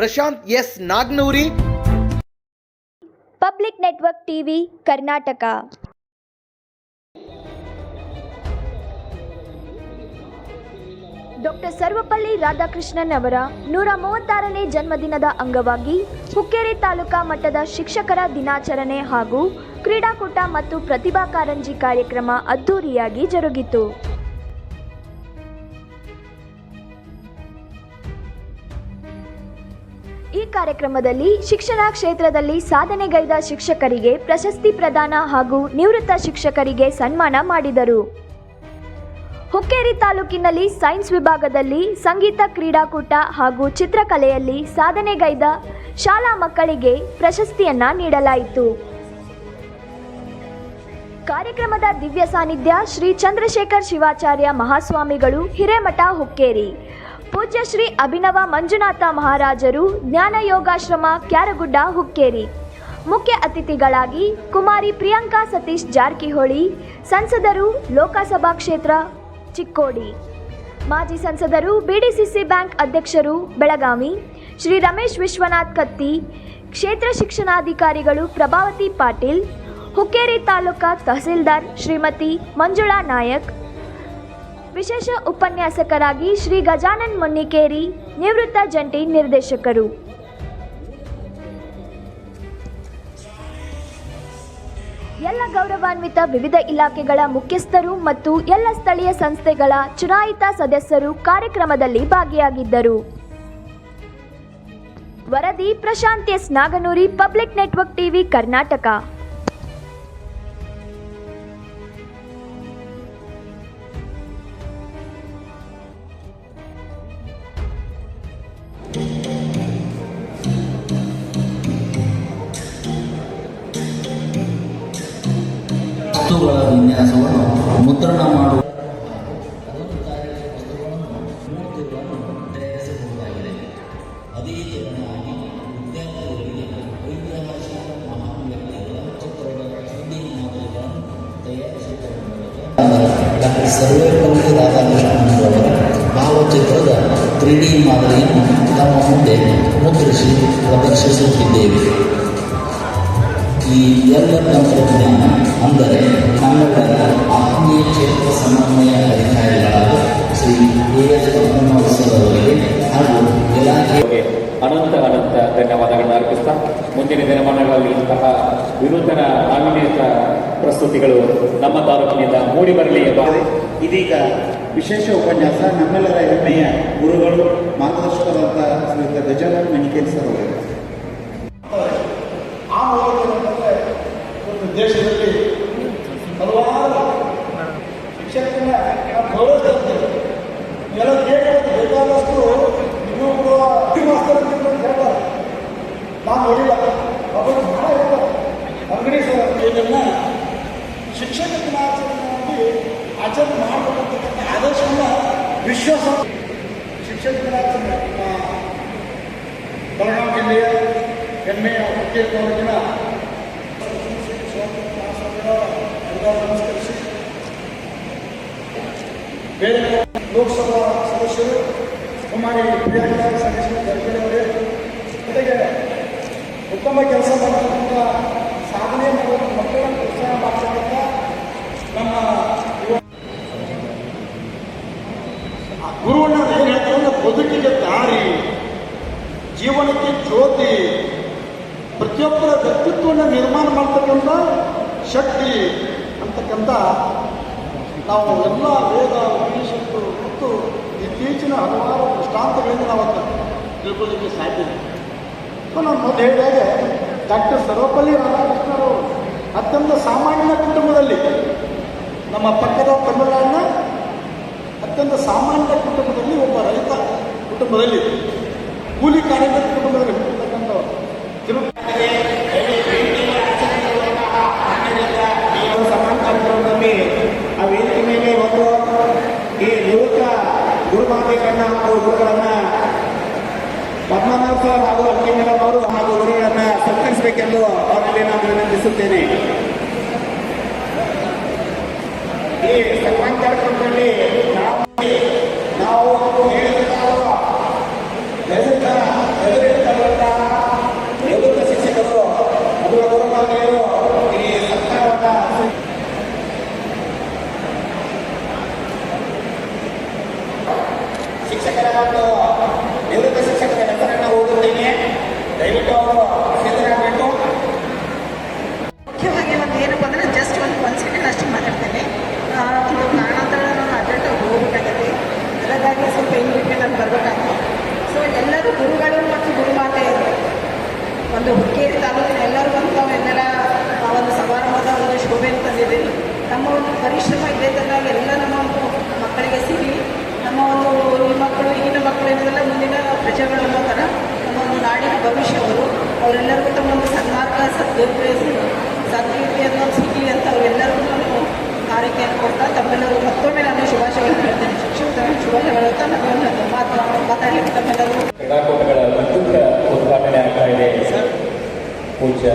Prashant S Nagnuri. Public network TV, Karnataka. Doctor Sarvepalli Radhakrishnan ಅವರ ನೂರ ಮೂವತ್ತಾರನೇ ಜನ್ಮದಿನದ ಅಂಗವಾಗಿ ಹುಕ್ಕೇರಿ ತಾಲೂಕಾ ಮಟ್ಟದ ಶಿಕ್ಷಕರ ದಿನಾಚರಣೆ ಹಾಗೂ ಕ್ರೀಡಾಕೂಟ ಮತ್ತು ಪ್ರತಿಭಾ ಕಾರಂಜಿ ಕಾರ್ಯಕ್ರಮ ಅದ್ದೂರಿಯಾಗಿ ಜರುಗಿತು. ಕಾರ್ಯಕ್ರಮದಲ್ಲಿ ಶಿಕ್ಷಣ ಕ್ಷೇತ್ರದಲ್ಲಿ ಸಾಧನೆಗೈದ ಶಿಕ್ಷಕರಿಗೆ ಪ್ರಶಸ್ತಿ ಪ್ರದಾನ ಹಾಗೂ ನಿವೃತ್ತ ಶಿಕ್ಷಕರಿಗೆ ಸನ್ಮಾನ ಮಾಡಿದರು. ಹುಕ್ಕೇರಿ ತಾಲೂಕಿನಲ್ಲಿ ಸೈನ್ಸ್ ವಿಭಾಗದಲ್ಲಿ ಸಂಗೀತ ಕ್ರೀಡಾಕೂಟ ಹಾಗೂ ಚಿತ್ರಕಲೆಯಲ್ಲಿ ಸಾಧನೆಗೈದ ಶಾಲಾ ಮಕ್ಕಳಿಗೆ ಪ್ರಶಸ್ತಿಯನ್ನ ನೀಡಲಾಯಿತು. ಕಾರ್ಯಕ್ರಮದ ದಿವ್ಯ ಸಾನ್ನಿಧ್ಯ ಶ್ರೀ ಚಂದ್ರಶೇಖರ್ ಶಿವಾಚಾರ್ಯ ಮಹಾಸ್ವಾಮಿಗಳು ಹಿರೇಮಠ ಹುಕ್ಕೇರಿ. ಪೂಜ್ಯ ಶ್ರೀ ಅಭಿನವ ಮಂಜುನಾಥ ಮಹಾರಾಜರು ಜ್ಞಾನ ಯೋಗಾಶ್ರಮ ಕ್ಯಾರಗುಡ್ಡ, ಹುಕ್ಕೇರಿ. ಮುಖ್ಯ ಅತಿಥಿಗಳಾಗಿ ಕುಮಾರಿ ಪ್ರಿಯಾಂಕಾ ಸತೀಶ್ ಜಾರಕಿಹೊಳಿ, ಸಂಸದರು ಲೋಕಸಭಾ ಕ್ಷೇತ್ರ ಚಿಕ್ಕೋಡಿ. ಮಾಜಿ ಸಂಸದರು ಬಿಡಿಸಿಸಿ ಬ್ಯಾಂಕ್ ಅಧ್ಯಕ್ಷರು ಬೆಳಗಾವಿ. ಶ್ರೀ ರಮೇಶ್ ವಿಶ್ವನಾಥ್ ಕತ್ತಿ, ಕ್ಷೇತ್ರ ಶಿಕ್ಷಣಾಧಿಕಾರಿಗಳು ಪ್ರಭಾವತಿ ಪಾಟೀಲ್, ಹುಕ್ಕೇರಿ ತಾಲೂಕಾ ತಹಸೀಲ್ದಾರ್ ಶ್ರೀಮತಿ ಮಂಜುಳಾ ನಾಯಕ್ ವಿಶೇಷ ಉಪನ್ಯಾಸಕರಾಗಿ ಶ್ರೀ ಗಜಾನನ್ ಮೊನ್ನಿಕೇರಿ ನಿವೃತ್ತ ಜಂಟಿ ನಿರ್ದೇಶಕರು. ಎಲ್ಲ ಗೌರವಾನ್ವಿತ ವಿವಿಧ ಇಲಾಖೆಗಳ ಮುಖ್ಯಸ್ಥರು ಮತ್ತು ಎಲ್ಲ ಸ್ಥಳೀಯ ಸಂಸ್ಥೆಗಳ ಚುನಾಯಿತ ಸದಸ್ಯರು ಕಾರ್ಯಕ್ರಮದಲ್ಲಿ ಭಾಗಿಯಾಗಿದ್ದರು. ವರದಿ Prashant S Naganuri, public network TV, Karnataka. ವಸ್ತುಗಳ ವಿನ್ಯಾಸವನ್ನು ಮುದ್ರಣ ಮಾಡುವ ಸರ್ವೇಪಲ್ಲಿ ರಾಧಾಕೃಷ್ಣನ್ ಅವರ ಭಾವಚಿತ್ರದ ತ್ರೀ ಡಿ ಮಾದರಿಯನ್ನು ತಮ್ಮ ಮುಂದೆ ಮುದ್ರಿಸಿ ಪ್ರದರ್ಶಿಸುತ್ತಿದ್ದೇವೆ. ಈ ಎಲ್ಲ ತಂತ್ರಜ್ಞಾನ ಅಂದರೆ ಕನ್ನಡದ ಆತ್ಮೀಯ ಕ್ಷೇತ್ರ ಸಮನ್ವಯ ಅಧಿಕಾರಿಗಳಾದ ಶ್ರೀ ಎ ಎಸ್ ಪದ್ಮನಾಭ ಅವರಿಗೆ ಹಾಗೂ ಇಲಾಖೆಗೆ ಅನಂತ ಅನಂತ ಧನ್ಯವಾದಗಳನ್ನು ಅರ್ಪಿಸ್ತಾ ಮುಂದಿನ ದಿನಮಾನಗಳಲ್ಲಿ ಇಂತಹ ವಿನೂತನ ನಾವೀನ್ಯತ ಪ್ರಸ್ತುತಿಗಳು ನಮ್ಮ ತಾಲೂಕಿನಿಂದ ಮೂಡಿ ಬರಲಿ ಎಂಬ ಇದೀಗ ವಿಶೇಷ ಉಪನ್ಯಾಸ ನಮ್ಮೆಲ್ಲರ ಹೆಮ್ಮೆಯ ಗುರುಗಳು ಮಾರ್ಗದರ್ಶಕರಾದ ಶ್ರೀಯುತ ಗಜಾನನ್ ಮಣಿಕೇರಿ ಸರ್ ಅವರು. ಆ ಮೂಲಕ ದೇಶದಲ್ಲಿ ಹಲವಾರು ಶಿಕ್ಷಕರನ್ನ ನಾವು ಎಲ್ಲ ಕೇಳಿದ್ರೆ ಬೇಕಾದಷ್ಟು ಇನ್ನೂ ಕೂಡ ಅಂತ ಹೇಳ್ತಾರೆ. ನಾನು ನೋಡಿಲ್ಲ. ಅವರು ಹೇಳ್ತಾರೆ. ಅಂಗಡಿ ಸರ್, ಇದನ್ನ ಶಿಕ್ಷಕ ದಿನಾಚರಣೆಯಾಗಿ ಆಚರಣೆ ಮಾಡಬೇಕಂತಕ್ಕಂಥ ವಿಶ್ವಾಸ ಶಿಕ್ಷಕ ದಿನಾಚರಣೆ ಬೆಳಗಾವಿ ಜಿಲ್ಲೆಯ ಹೆಮ್ಮೆಯ ಮುಖ್ಯ ತಾಲೂಕಿನ ಬೇರೆ ಲೋಕಸಭಾ ಸದಸ್ಯರು ಕುಮಾರಿ ಪ್ರಿಯಾಂಕಾ ಜಾರಕಿಹೊಳಿ ಅವರೇ ಜೊತೆಗೆ ಉತ್ತಮ ಕೆಲಸ ಮಾಡತಕ್ಕಂಥ ಸಾಧನೆ ಮಾಡುವ ಮಕ್ಕಳನ್ನು ಪ್ರೋತ್ಸಾಹ ಮಾಡ್ತಕ್ಕಂಥ ನಮ್ಮ ಗುರುವನ್ನ ಏನು ಹೇಳ್ತಾರೆ ಬದುಕಿಗೆ ದಾರಿ, ಜೀವನಕ್ಕೆ ಜ್ಯೋತಿ, ಪ್ರತಿಯೊಬ್ಬರ ವ್ಯಕ್ತಿತ್ವವನ್ನು ನಿರ್ಮಾಣ ಮಾಡ್ತಕ್ಕಂಥ ಶಕ್ತಿ ಅಂತಕ್ಕಂಥ ನಾವು ಎಲ್ಲ ವೇದ ಉಪನಿಷತ್ತು ಮತ್ತು ಇತ್ತೀಚಿನ ಹಲವಾರು ದೃಷ್ಟಾಂತಗಳಿಂದ ನಾವು ಅಂತ ತಿಳ್ಕೊಳ್ಳಿಕ್ಕೆ ಸಾಧ್ಯ ಇದೆ ಸೊ ನಾನು ಮೊದಲು ಹೇಳಿದಾಗೆ ಡಾಕ್ಟರ್ ಸರ್ವಪಲ್ಲಿ ರಾಧಾಕೃಷ್ಣರು ಅತ್ಯಂತ ಸಾಮಾನ್ಯ ಕುಟುಂಬದಲ್ಲಿ ನಮ್ಮ ಪಕ್ಕದ ತಮಿಳುನಾಡಿನ ಅತ್ಯಂತ ಸಾಮಾನ್ಯ ಕುಟುಂಬದಲ್ಲಿ ಒಬ್ಬ ರೈತ ಕುಟುಂಬದಲ್ಲಿ ಕೂಲಿ ಕಾರ್ಮಿಕ ಕುಟುಂಬದಲ್ಲಿ ಹುಟ್ಟಿರ್ತಕ್ಕಂಥವ್ರು ತಿರು ಸಮಾನ ಕಾರ್ಯಕ್ರಮದಲ್ಲಿ ಆ ವೇದಿಕೆ ಮೇಲೆ ಒಂದು ಈ ನಿವೃತ್ತ ಗುರುಮಾತೆಗಳನ್ನ ಹಾಗೂ ಗುರುಗಳನ್ನ ಪದ್ಮನಾಭ ಸರ್ ಹಾಗೂ ಅಕ್ಕಿ ಮೇಡಮ್ ಅವರು ಹಾಗೂ ಗುರುಗಳನ್ನ ಸತ್ಕರಿಸಬೇಕೆಂದು ಅವರಲ್ಲಿ ನಾನು ವಿನಂತಿಸುತ್ತೇನೆ. ಈ ಸನ್ಮಾನ ಕಾರ್ಯಕ್ರಮದಲ್ಲಿ ನಾವು ನಾವು ಒಂದು ನಿವೃತ್ತ ಶಿಕ್ಷಕರ ಹೆಸರನ್ನು ಓದುತ್ತೇನೆ ದಯವಿಟ್ಟು ಅವರು ಸಿದ್ಧರಾಗಬೇಕು ಮುಖ್ಯವಾಗಿ ಒಂದು ಏನಪ್ಪ ಅಂದ್ರೆ ಜಸ್ಟ್ ಒಂದು ಒಂದು ಸೆಕೆಂಡ್ ಅಷ್ಟು ಮಾತಾಡ್ತೇನೆ. ಇದು ಕಾರಣಾಂತರ ನಾನು ಅಡ್ಡ ಹೋಗಬೇಕಾಗತ್ತೆ. ಅದಕ್ಕಾಗಿ ಸ್ವಲ್ಪ ಇಂಗ್ಲಿಷ್ ನಾನು ಬರಬೇಕಾಗಿದೆ ಸೊ ಎಲ್ಲರೂ ಗುರುಗಳು ಮತ್ತು ಗುರುಮಾತೆ ಒಂದು ಹುಕ್ಕೇರಿ ತಾಲೂಕಿನ ಎಲ್ಲರಿಗೂ ಅಂತ ಎಲ್ಲರ ಒಂದು ಸಮಾರಂಭದ ಒಂದು ಶೋಭೆಯನ್ನು ತಂದಿದ್ದೀವಿ ನಮ್ಮ ಒಂದು ಪರಿಶ್ರಮ ಇದೆ ತನಕ ಎಲ್ಲ ಒಂದು ಈ ಮಕ್ಕಳು ಈಗಿನ ಮಕ್ಕಳು ಏನಿದೆಲ್ಲ ಮುಂದಿನ ಪ್ರಜೆಗಳು ಅನ್ನೋ ಥರ ನಮ್ಮ ಒಂದು ನಾಡಿನ ಭವಿಷ್ಯವರು ಅವರೆಲ್ಲರಿಗೂ ತಮ್ಮ ಒಂದು ಸನ್ಮಾರ್ಗ ಸದ್ವಿಪಯೋಗಿಸಿ ಅನ್ನೋ ಸಿಗಲಿ ಅಂತ ಅವರೆಲ್ಲರಿಗೂ ನಾನು ಆರೈಕೆಯನ್ನು ಕೊಡ್ತಾ ತಮ್ಮೆಲ್ಲರೂ ಮತ್ತೊಮ್ಮೆ ನಾನು ಶುಭಾಶಯಗಳನ್ನು ಹೇಳ್ತೇನೆ. ಶಿಕ್ಷಕರು ಶುಭಾಶಯಗಳು ಅಂತ ನಮ್ಮನ್ನು ಮಾತು ಮಾತಾಡಲಿಕ್ಕೆ ತಮ್ಮೆಲ್ಲರೂ ಕ್ರೀಡಾಕೂಟಗಳ ಉದ್ಘಾಟನೆ ಆಗ್ತಾ ಇದೆ. ಪೂಜೆ